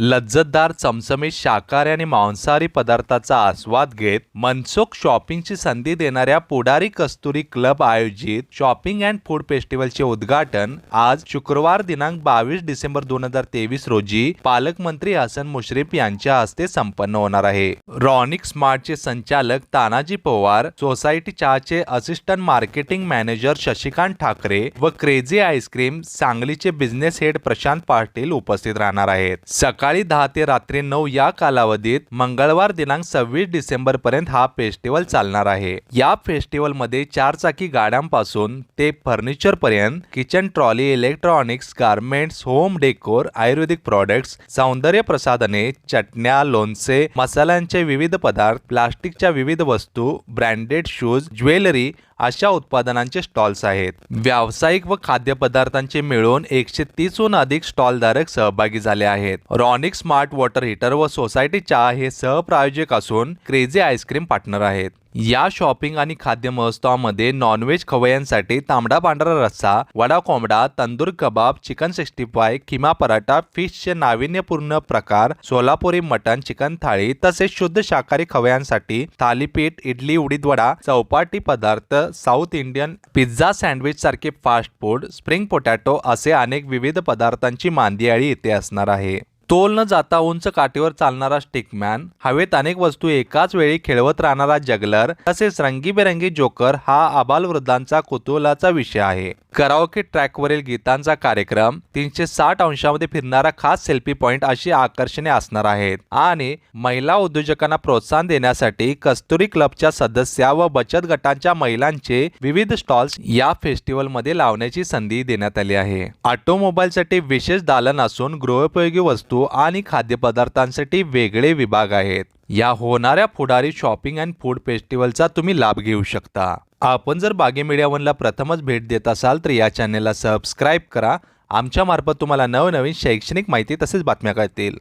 लज्जतदार चमचमीत शाकाहारी आणि मांसाहारी पदार्थाचा आस्वाद घेत मनसोख शॉपिंगची संधी देणाऱ्या पुढारी कस्तुरी क्लब आयोजित शॉपिंग अँड फूड फेस्टिवलचे उद्घाटन आज शुक्रवार दिनांक बावीस डिसेंबर दोन हजार तेवीस रोजी पालकमंत्री हसन मुश्रीफ यांच्या हस्ते संपन्न होणार आहे. रॉनिक स्मार्टचे संचालक तानाजी पवार सोसायटी चहाचे assistant marketing manager Shashikant Thackeray व क्रेझी आईस्क्रीम सांगलीचे बिझनेस हेड प्रशांत पाटील उपस्थित राहणार आहेत. सकाळ दहा ते रात्री नऊ या कालावधीत मंगळवार दिनांक सव्वीस डिसेंबर पर्यंत हा फेस्टिवल चालणार आहे. या फेस्टिवलमध्ये चारचाकी गाड्यांपासून ते फर्निचर पर्यंत kitchen trolley electronics garments home decor ayurvedic products सौंदर्य प्रसाधने चटण्या लोणचे मसाल्यांचे विविध पदार्थ प्लास्टिकच्या विविध वस्तू ब्रँडेड शूज ज्वेलरी अशा उत्पादनांचे स्टॉल्स आहेत. व्यावसायिक व खाद्यपदार्थांचे मिळून एकशे तीसहून अधिक स्टॉलधारक सहभागी झाले आहेत. रॉनिक स्मार्ट वॉटर हीटर व सोसायटी चहा हे सहप्रायोजक असून क्रेझी आईस्क्रीम पार्टनर आहेत. या शॉपिंग आणि खाद्य महोत्सवामध्ये नॉनव्हेज खवय्यांसाठी तांबडा पांढरा रस्सा वडा कोंबडा tandoor kabab chicken sixty five keema paratha फिशचे नाविन्यपूर्ण प्रकार सोलापुरी मटन चिकन थाळी तसेच शुद्ध शाकाहारी खवयांसाठी थालीपीठ इडली उडीद वडा चौपाटी पदार्थ साऊथ इंडियन पिझ्झा सँडविच सारखे फास्ट फूड स्प्रिंग पोटॅटो असे अनेक विविध पदार्थांची मांदियाळी इथे असणार आहे. तोल न जाता उंच काठीवर चालणारा स्टिकमॅन हवेत अनेक वस्तू एकाच वेळी खेळवत राहणारा जगलर तसेच रंगीबेरंगी जोकर हा आबालवृद्धांचा कुतूहलाचा विषय आहे. कराओके ट्रॅकवरील गीतांचा कार्यक्रम तीनशे साठ अंशामध्ये फिरणारा खास सेल्फी पॉइंट अशी आकर्षणे असणार आहेत आणि महिला उद्योजकांना प्रोत्साहन देण्यासाठी कस्तुरी क्लबच्या सदस्या व बचत गटांच्या महिलांचे विविध स्टॉल्स या फेस्टिवलमध्ये लावण्याची संधी देण्यात आली आहे. ऑटोमोबाईलसाठी विशेष दालन असून गृहोपयोगी वस्तू आणि खाद्यपदार्थांसाठी वेगळे विभाग आहेत. या होणाऱ्या पुढारी शॉपिंग अँड फूड फेस्टिवलचा तुम्ही लाभ घेऊ शकता. आपण जर बागे मीडिया वनला प्रथमच भेट देत असाल तर या चॅनेलला सबस्क्राईब करा. आमच्या मार्फत तुम्हाला नवनवीन शैक्षणिक माहिती तसेच बातम्या कळतील.